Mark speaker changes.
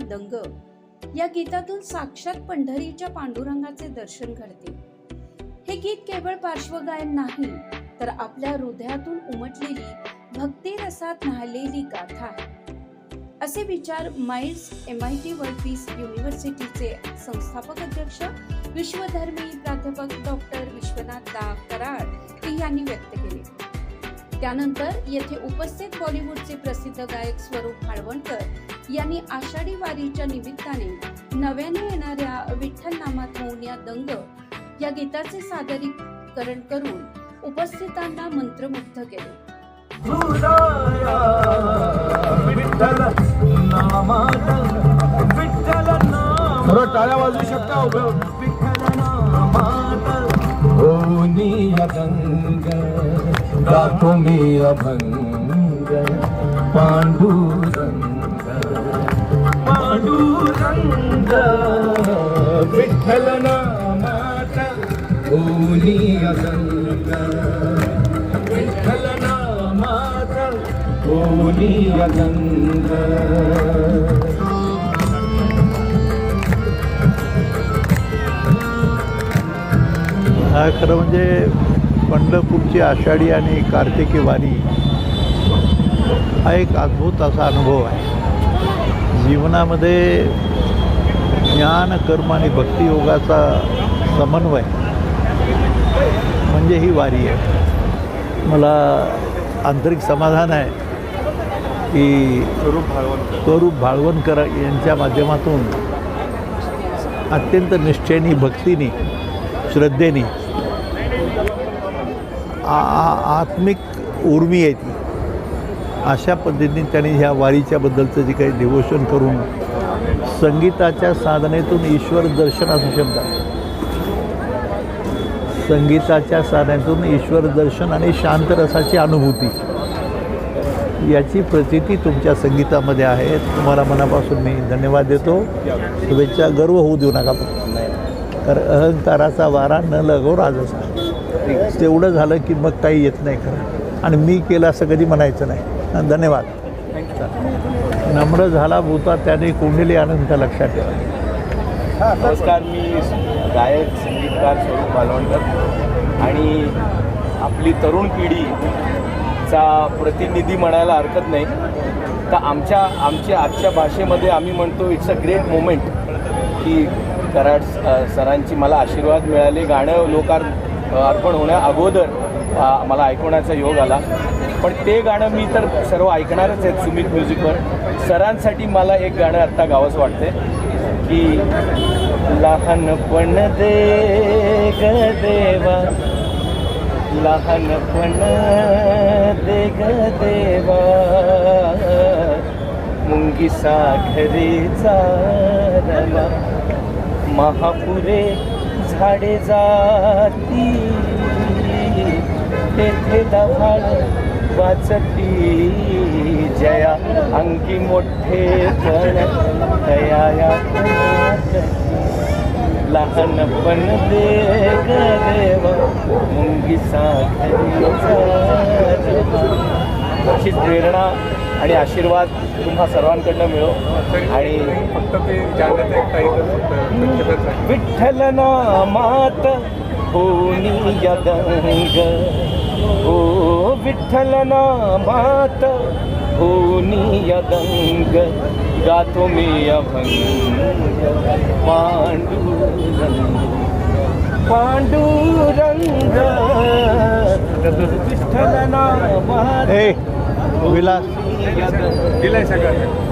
Speaker 1: दंग. या गीतातून साक्षात पंढरीच्या पांडुरंगाचे दर्शन घडते. हे गीत केवळ पार्श्वगायन नाही तर आपल्या हृदयातून उमटलेली भक्ती रसात न्हालेली गाथा आहे. असे विचार miles M I T World Peace युनिव्हर्सिटीचे संस्थापक अध्यक्ष विश्वधर्मी प्राध्यापक डॉक्टर विश्वनाथ दा कराड यांनी व्यक्त केले. त्यानंतर येथे उपस्थित बॉलिवूडचे प्रसिद्ध गायक स्वरूप हाळवणकर यांनी आषाढी वारीच्या निमित्ताने नव्याने येणाऱ्या विठ्ठल नामात होऊन या दंग या गीताचे सादरीकरण करून उपस्थितांना मंत्रमुग्ध केले.
Speaker 2: टाळ्या शकता गातो मी अभंग पांडुरंग।
Speaker 3: पांडुरंग
Speaker 2: विठ्ठल नामात होनी अगंग विठ्ठल नामात होनी अगंग
Speaker 4: खरं म्हणजे पंढरपूरची आषाढी आणि कार्तिकी वारी हा एक अद्भुत असा अनुभव आहे. जीवनामध्ये ज्ञान कर्म आणि भक्तियोगाचा समन्वय म्हणजे ही वारी आहे. मला आंतरिक समाधान आहे की स्वरूप भाळवणकर यांच्या माध्यमातून अत्यंत निष्ठेनी भक्तीनी श्रद्धेने आ- आत्मिक उर्मी आहे ती. अशा पद्धतीने त्यांनी ह्या वारीच्याबद्दलचं जे काही डिवोशन करून संगीताच्या साधनेतून ईश्वर दर्शन असू शकतात. संगीताच्या साधनेतून ईश्वर दर्शन आणि शांत रसाची अनुभूती. याची प्रचिती तुमच्या संगीतामध्ये आहे. तुम्हाला मनापासून मी धन्यवाद देतो. शुभेच्छा गर्व होऊ देऊ नका कारण अहंकाराचा वारा न लगो राजाचा तेवढं झालं की मग काही येत नाही खरं. आणि मी केलं असं कधी म्हणायचं नाही. धन्यवाद. नम्र झाला भूता त्याने कुंडली आनंद लक्षात ठेवा
Speaker 5: नमस्कार मी गायक संगीतकार स्वरूप मालवणकर आणि आपली तरुण पिढीचा प्रतिनिधी म्हणायला हरकत नाही. तर आमच्या आमच्या आजच्या भाषेमध्ये आम्ही म्हणतो इट्स अ ग्रेट मोमेंट की कराड सरांची मला आशीर्वाद मिळाले. गाणं लोकार अर्पण होण्या अगोदर मला ऐकवण्याचा योग आला. पण ते गाणं मी तर सर्व ऐकणारच आहेत सुमित म्युझिकवर. सरांसाठी मला एक गाणं आत्ता गावंच वाटते की लहानपण दे ग देवा लहानपण दे ग देवा मुंगी साखरेचा रवा. महापुरे झाडे जाती. तेथे दभाळ वाचती. जया अंगी मोठे पण दया लहानपण दे देव मुंगी साखरी अशीच प्रेरणा आणि आशीर्वाद तुम्हा सर्वांकडनं मिळो. आणि
Speaker 2: फक्त ते
Speaker 5: विठ्ठल नामात होनी यदंग? हो विठ्ठल नामात होनी यदंग? गातो मी अभंग पांडुरंग पांडुरंग. विठ्ठल नामात
Speaker 4: विलास.
Speaker 2: दिलाय सगळं.